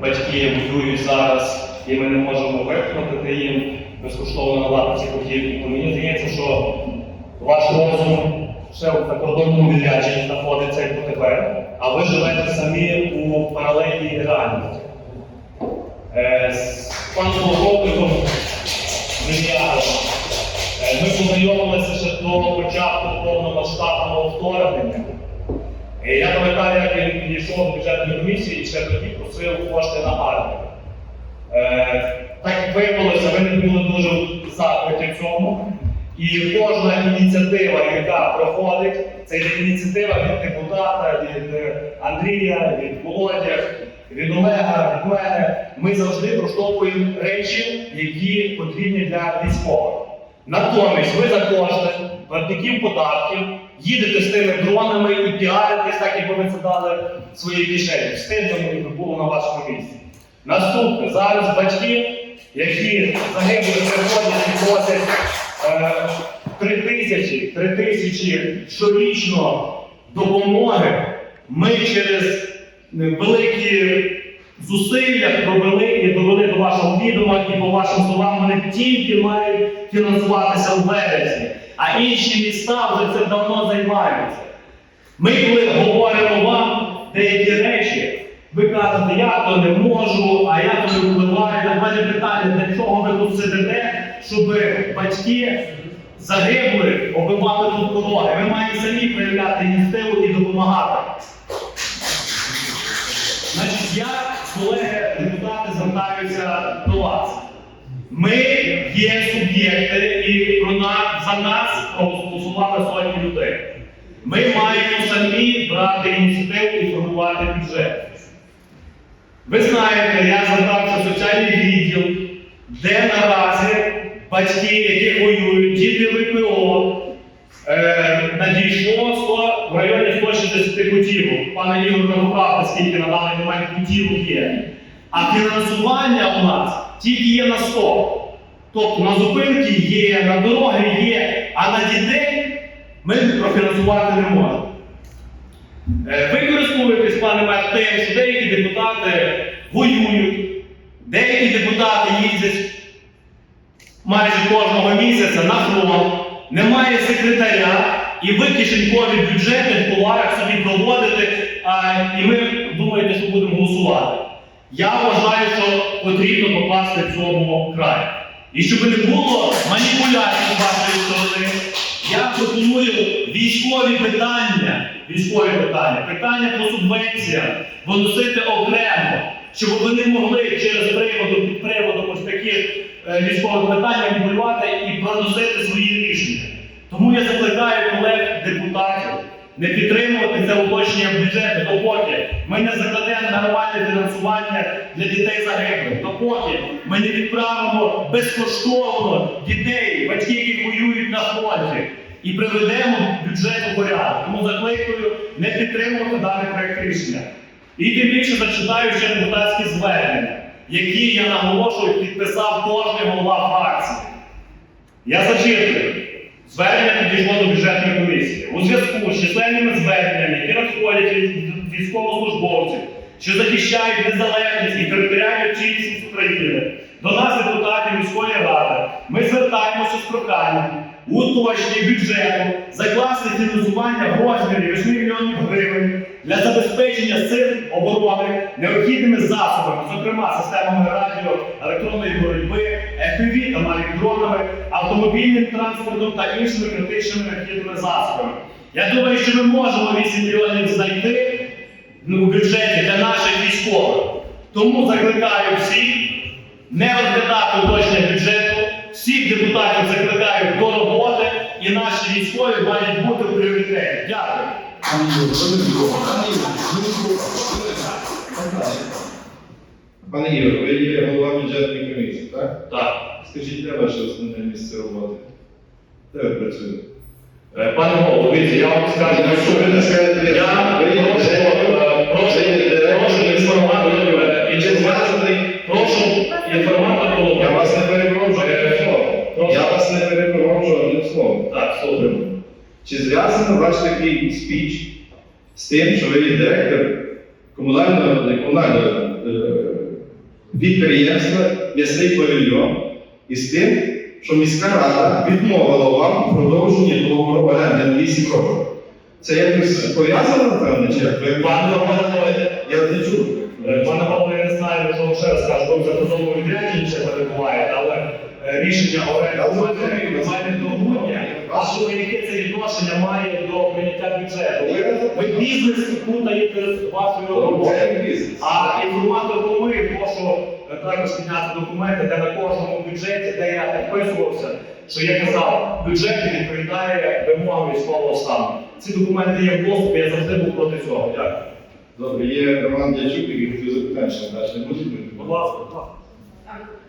Батьки воюють зараз, і ми не можемо виплатити їм безкоштовно надати ці путівки. То мені здається, що ваш розум ще в закордонному відрядженні знаходиться як тепер, а ви живете самі у паралельній реальності. Е, з паном полковником Мільярдом е, ми познайомилися ще до початку повномасштабного вторгнення. Е, Я пам'ятаю, як він підійшов до бюджетної комісії і ще тоді просив кошти на армію. Е, Так виявилося, ви не були дуже в захваті в цьому. І кожна ініціатива, яка проходить, це ініціатива від депутата, від е, Андрія, від Володя, від Олега, від мене. Ми завжди проштовхуємо речі, які потрібні для військових. Натомість ви за кошти платників податків їдете з тими дронами і піаритесь, так як ви це дали в своїй кишені. Мені би було на вашому місці. Наступне, зараз батьки, які загиблі приходять і просять е, три тисячі, три тисячі щорічно допомоги, ми через великі зусилля провели і довели до вашого відома, і по вашим словам, вони тільки мають фінансуватися у березні, а інші міста вже це давно займаються. Ми, коли говоримо вам деякі речі, ви кажете, я то не можу, а я то не впливаю. Так мене питання, для чого ви тут сидите, щоб батьки загибли, обивали тут дороги. Ви маєте самі проявляти ініціативу і допомагати. Значить, я, колеги, депутати, звертаюся до вас. Ми є суб'єкти, і про нас, за нас проголосували сотні людей. Ми маємо самі брати ініціативу і формувати бюджет. Ви знаєте, я звертався в соціальний відділ, де наразі батьки, які воюють, діти ВПО, е, надійшло 100, в районі 160 путівок. Пане Ігор, ви поправте, скільки на даний момент путівок є. А фінансування у нас тільки є на 100. Тобто на зупинки є, на дороги є, а на дітей ми профінансувати не можемо. Е, Ви користуєтесь, пане мер, тим, що деякі депутати воюють, деякі депутати їздять майже кожного місяця на фронт, немає секретаря, і ви кишенькові бюджети в куларах собі проводите, а, і ми думаєте, що будемо голосувати. Я вважаю, що потрібно покласти цьому край. І щоб не було маніпуляцій вашої сторони, я пропоную військові питання, військові питання, питання по субвенціям. Виносити окремо, щоб вони могли через приводу під приводом ось таких е, військових питань маніпулювати і проносити свої рішення. Тому я закликаю колег депутатів не підтримувати це уточнення бюджету, допоки ми не закладемо нормальне фінансування для дітей загиблих, допоки ми не відправимо безкоштовно дітей, батьків, які воюють на фронті, і приведемо бюджет у порядок. Тому закликаю не підтримувати даний проект рішення. І тим більше зачитаю ще депутатські звернення, які я наголошую, підписав кожен голова фракції. Я зачитую. Звернення підійшло до бюджетної комісії. У зв'язку з численними зверненнями, які надходять від військовослужбовців, що захищають незалежність і територіальну цілісність України, до нас, депутатів міської ради, ми звертаємося з проханням у уточненні бюджету закласти фінансування в розмірі 8 мільйонів гривень для забезпечення сил оборони необхідними засобами, зокрема системами радіо, електронної боротьби, FPV та навіть дронами, автомобільним транспортом та іншими критичними необхідними засобами. Я думаю, що ми можемо 8 мільйонів знайти ну, у бюджеті для наших військових. Тому закликаю всіх не розглядати уточнення бюджету, всіх депутатів закликаю до роботи, і наші військові мають бути в пріоритеті. Дякую. Пане Ігор, ви є голова бюджетної комісії, так? Так. Скажіть, де ваше основне місце роботи? Де ви працюєте? Е, Пане голово, дивіться, я вам скажу, Якщо ви не скажете, я Чи зв'язано ваш такий спіч з тим, що ви є директор комунального, комунального, е, підприємства м'ясний павільйон із тим, що міська рада відмовила вам у продовженні договору оренди на 8 років. Це якось пов'язано, напевно, чи як? Ви Пане Павло, Я не чув. Пане Павло, я не знаю, що ще раз кажу, ви за трудовому відрядженні ще перебуваєте, але е, рішення оренди має до грудня. А що яке це відношення має до прийняття бюджету? Ви, бізнес путаєте з вашою роботою. А інформатор ми прошу е, також підняти документи, де на кожному бюджеті, де я підписувався, що я казав, бюджет не відповідає вимогам військового стану. Ці документи є в доступі, я завжди був проти цього. Дякую. Добре, є Роман Дячук, який хотів запитання, що не буде. Будь ласка, будь ласка.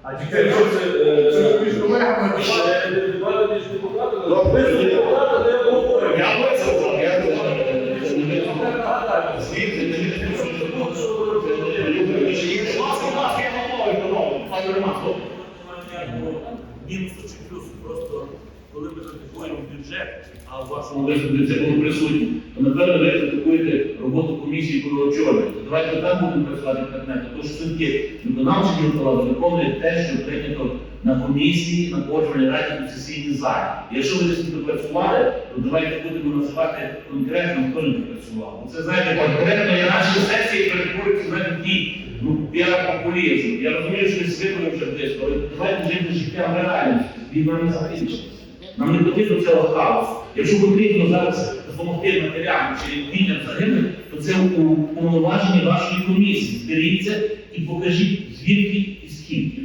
А тепер що це між колегами депутати, між депутатами? Ви з депутата не обговорюємо. Я ласка, будь ласка, я готовий до нового. Пане Роман, мінусу чи плюсу. Просто коли ми критикуємо бюджет, а у вашому виступі це було присутнє, то напевно ви критикуєте роботу комісії, очолюєте. Давайте так будемо працювати предметно. Тож все-таки виконавчий діло виконує те, що прийнято на комісії, на погоджувальній раді у сесійній залі. Якщо ви десь не допрацювали, то давайте будемо називати конкретно, хто не допрацював. Це знаєте, конкретно і наші сесії перетворюються знаєте, такий ну, піар-популізм. Я розумію, що з виборів вже близько, але давайте жити життям реальністю. Він нам не закінчиться. Нам не потрібно цього хаосу. Якщо потрібно зараз допомогти матерям чи дітям загиблих, то це у повноваженні вашої комісії. Зберіться і покажіть звідки і скільки.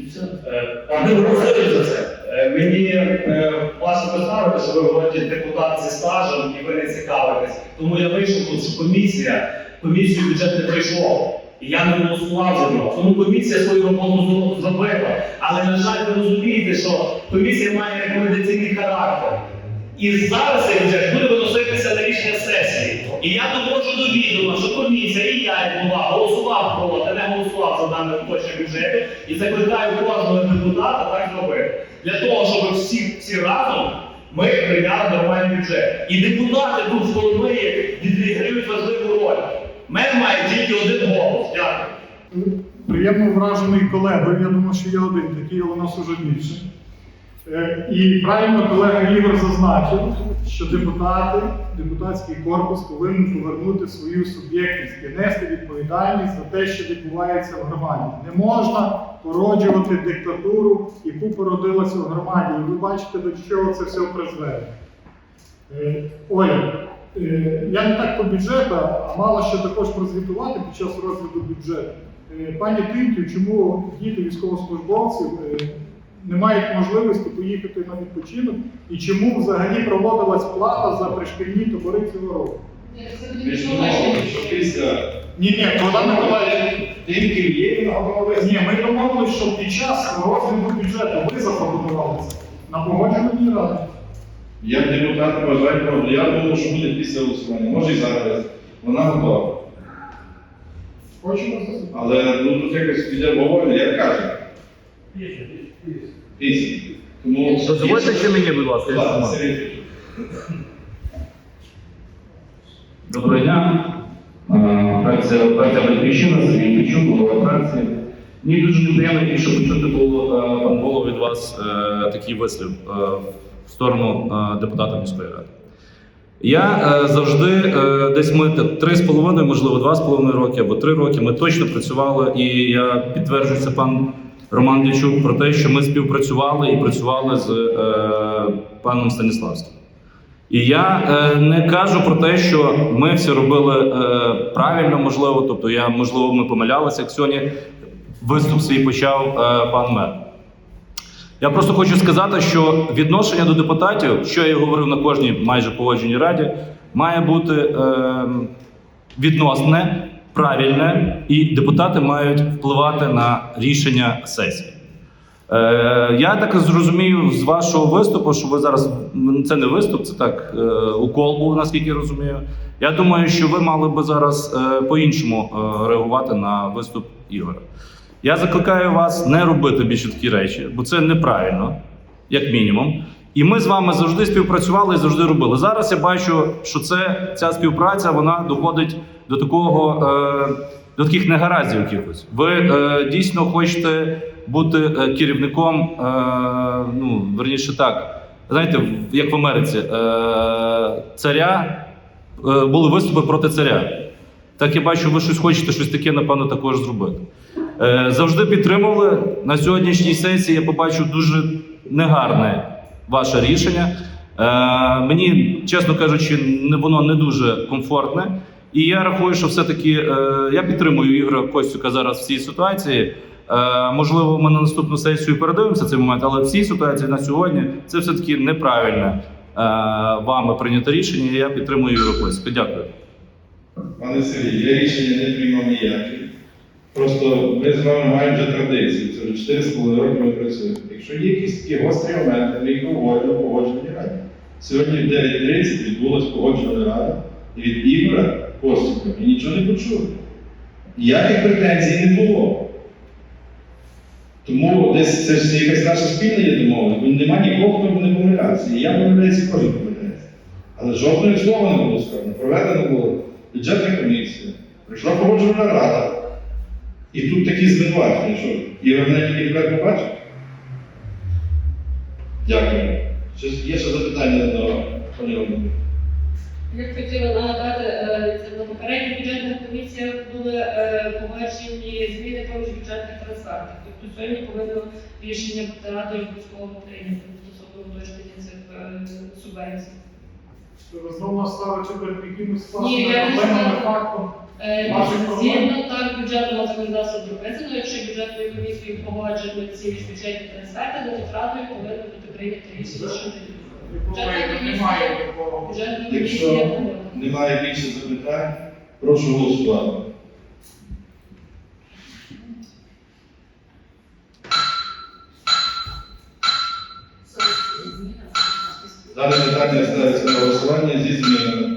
Е, А ми голосуємо за це. Е, Мені е, важко поставити, що ви говорите депутат зі стажем і ви не цікавитесь. Тому я вийшов тут, що комісія, комісію бюджет не прийшло. І я не голосував за нього. Тому комісія свою роботу зро- зробила. Але, на жаль, ви розумієте, що комісія має рекомендаційний характер. І зараз цей бюджет буде виноситися на рішення сесії. І я доводжу до відома, що комісія, і я як була, голосував проти, не голосував за даний точний бюджет. І закликаю кожного депутата так зробити. Для того, щоб всі, всі разом ми прийняли нормальний бюджет. І депутати тут в Коломиї відіграють важливу роль. Мер має тільки один голос. Дякую. приємно вражений колегою. Я думаю, що я один такий, але нас уже більше. Е, І правильно колега Ігор зазначив, що депутати, депутатський корпус повинен повернути свою суб'єктність і нести відповідальність за те, що відбувається в громаді. Не можна породжувати диктатуру, яку породилася в громаді. І ви бачите, до чого це все призведе. Е, Оля, я не так по бюджету, а мала ще також прозвітувати під час розгляду бюджету. Е, Пані Тинтю, чому діти військовослужбовців е, не мають можливості поїхати на відпочинок і чому взагалі проводилась плата за пришкільні табори цього року? Ні, ні, Богдан Миколаївич, є ні, ми домовилися, що під час розгляду бюджету ви запропонували на погоджувальній раді. Як депутат вважаю правду, я думав, що буде після голосування. Може і зараз. Вона готова. Хочемо запитати. Але ну, тут якось піде обговорення, як кажуть. Після. Тому... Дозвольте ще мені, будь ласка, Будь ласка, інформацію. Сергій. Доброго дня. Е, Фракція фракція Батьківщина, Сергій Пічук, голова фракції. Мені дуже неприємно, що почути було е, пан Голов від вас е, такий вислів е, в сторону е, депутата міської ради. Я е, завжди е, десь ми три з половиною, можливо, два з половиною роки або три роки. Ми точно працювали, і я підтверджую це пан Роман Дячук про те, що ми співпрацювали і працювали з паном Станіславським. І я е, не кажу про те, що ми все робили е, правильно, можливо. Тобто, я можливо, ми помилялися, як сьогодні виступ свій почав е, пан мер. Я просто хочу сказати, що відношення до депутатів, що я говорив на кожній майже погодженій раді, має бути е, відносне, правильне, і депутати мають впливати на рішення сесії. Е, я так зрозумію з вашого виступу, що ви зараз це не виступ, це так е, укол був, наскільки я розумію. Я думаю, що ви мали би зараз е, по-іншому е, реагувати на виступ Ігоря. Я закликаю вас не робити більше такі речі, бо це неправильно, як мінімум. І ми з вами завжди співпрацювали і завжди робили. Зараз я бачу, що це ця співпраця вона доходить до такого е, до таких негараздів якихось. Ви е, дійсно хочете бути е, керівником, е, ну, верніше так, знаєте, як в Америці, е, царя е, були виступи проти царя. Так я бачу, ви щось хочете щось таке, напевно, також зробити. Е, завжди підтримували. На сьогоднішній сесії я побачу дуже негарне ваше рішення. Е, мені, чесно кажучи, воно не дуже комфортне. І я рахую, що все-таки е, я підтримую Ігоря Костюка зараз в цій ситуації. Можливо, ми на наступну сесію передивимося цей момент, але в цій ситуації на сьогодні це все-таки неправильне вами прийнято рішення. і Я підтримую Ігоря Костюка. Дякую. Пане Сергій, я рішення не приймав ніякі. Просто ми з вами маємо вже традицію. Це вже 4,5 роки ми працюємо. Якщо є якісь такі гострі моменти, ми їх говоримо в погоджувальній раді. Сьогодні в 9.30 відбулася погоджувальна рада, і від Ігора Костюка ми нічого не почули. Ніяких претензій не було. Тому десь це ж якась наша спільна є бо нема нікого, хто не помилявся. І я помиляюся, кожен помиляється. Але жодного слова не було сказано. Проведена була бюджетна комісія, прийшла погоджувальна рада. І тут такі звинувачення, що мене тільки тепер побачив. Дякую. Є ще запитання до пані Ольги? Я б хотіла нагадати, е, це на попередніх бюджетних комісіях були е, погоджені зміни про бюджетних трансфертів. Тобто сьогодні повинно рішення радою обов'язково прийняти стосовно уточнення цих е, субвенцій. Ви знову ставите перед якимось Ні, я не проблемами фактом. Е, Згідно так бюджетного законодавства прописано, якщо бюджетною комісією погоджено ці міжбюджетні трансферти, то радою повинно бути прийнято рішення щодо немає більше запитань, прошу голосувати. Дане питання ставиться на голосування зі змінами.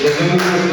Gracias.